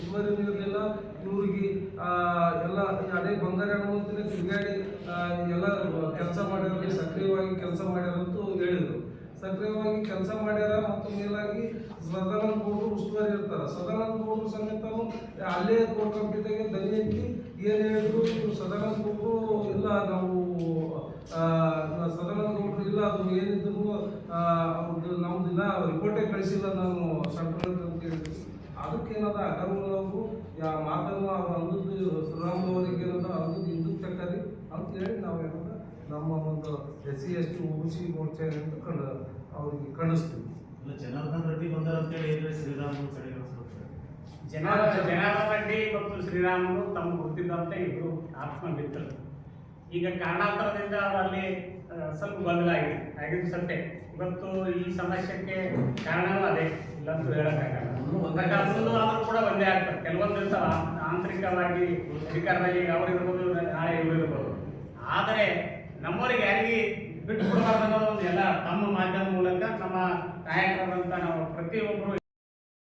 ಉಸ್ತುವಾರಿ ಇರಲಿಲ್ಲ ಇವ್ರಿಗೆ ಎಲ್ಲ ಅದೇ ಬಂಗಾರ ಅನ್ನುವಂತಲೇ ತಿರುಗಾಡಿ ಎಲ್ಲ ಕೆಲಸ ಮಾಡ್ಯಾರ ಸಕ್ರಿಯವಾಗಿ ಕೆಲಸ ಮಾಡ್ಯಾರಂತೂ ಹೇಳಿದರು. ಸಕ್ರಿಯವಾಗಿ ಕೆಲಸ ಮಾಡ್ಯಾರ ಮತ್ತು ಮೇಲಾಗಿ ಸದಾನಂದ ಗೌಡರು ಉಸ್ತುವಾರಿ ಇರ್ತಾರೆ. ಸದಾನಂದ ಗೌಡರು ಸಮೇತನು ಅಲ್ಲೇ ಕೋರ್ಟ್ ಕಮಿಟಿದಾಗೆ ದನಿ ಎತ್ತಿ ಏನು ಹೇಳಿದ್ರು ಸದಾನಂದ ಗೌಡರು ಇಲ್ಲ, ನಾವು ಸದಾನಂದ ಗೌಡರು ಇಲ್ಲ, ಅದು ಏನಿದ್ರು ಅವ್ರದ್ದು ನಮ್ದು ಇಲ್ಲ ರಿಪೋರ್ಟೇ ಕಳಿಸಿಲ್ಲ ನಾನು ಸೆಂಟ್ರಲ್ ಅಂತ ಹೇಳಿದ್ರು. ಅದಕ್ಕೇನದ ಅವರು ಯಾ ಮಾತನ್ನು ಅವ್ರು ಅಂದದ್ದು ಶ್ರೀರಾಮ್ ಅವರಿಗೆ ಏನದ ಅಂದದ್ದು ಹಿಂದೂ ತಕ್ಕರಿ ಅಂತ ಹೇಳಿ ನಾವೇನದ ನಮ್ಮ ಒಂದು S C S T O C ಮೋರ್ಚೆ ಅಂತ ಕಂಡು ಅವ್ರಿಗೆ ಕಂಡಿಸ್ತೀವಿ ಇಲ್ಲ ಜನಾರ್ದನ್ ರೆಡ್ಡಿ ಬಂದಾರ ಅಂತ ಹೇಳಿ ಹೇಳಿದ್ರೆ ಶ್ರೀರಾಮುಲು. ಜನ ಜನಾರ್ದನ ರೆಡ್ಡಿ ಮತ್ತು ಶ್ರೀರಾಮುಲು ತಮ್ಮ ಗೊತ್ತಿದ್ದಂತೆ ಇಬ್ಬರು ಆತ್ಮ ಮಿತ್ರರು ಈಗ ಕಾರಣಾಂತರದಿಂದ ಅಲ್ಲಿ ಸ್ವಲ್ಪ ಬದಲಾಗಿದೆ. ಆಗಿದೆ ಆಗಿದ್ದು ಸತ್ಯ. ಇವತ್ತು ಈ ಸಮಸ್ಯೆಗೆ ಕಾರಣವೂ ಅದೇ, ಇಲ್ಲಂತೂ ಹೇಳಕ್ಕಾಗಲ್ಲ. ಅದೊಂದು ಆದ್ರೂ ಕೂಡ ಒಂದೇ ಆಗ್ತದೆ. ಕೆಲವೊಂದು ಸಲ ಆಂತರಿಕವಾಗಿ ಅಧಿಕಾರದಲ್ಲಿ ಅವ್ರು ಇರ್ಬೋದು, ನಾಳೆ ಇವರು ಇರ್ಬೋದು. ಆದರೆ ನಮ್ಮವರಿಗೆ ಯಾರಿಗೆ ಬಿಟ್ಟು ಕೊಡಬಾರ್ದು ಅನ್ನೋದು ಒಂದು ಎಲ್ಲ ತಮ್ಮ ಮಾಧ್ಯಮ ಮೂಲಕ ನಮ್ಮ ನಾಯಕರಾದಂಥ ನಾವು ಪ್ರತಿಯೊಬ್ಬರು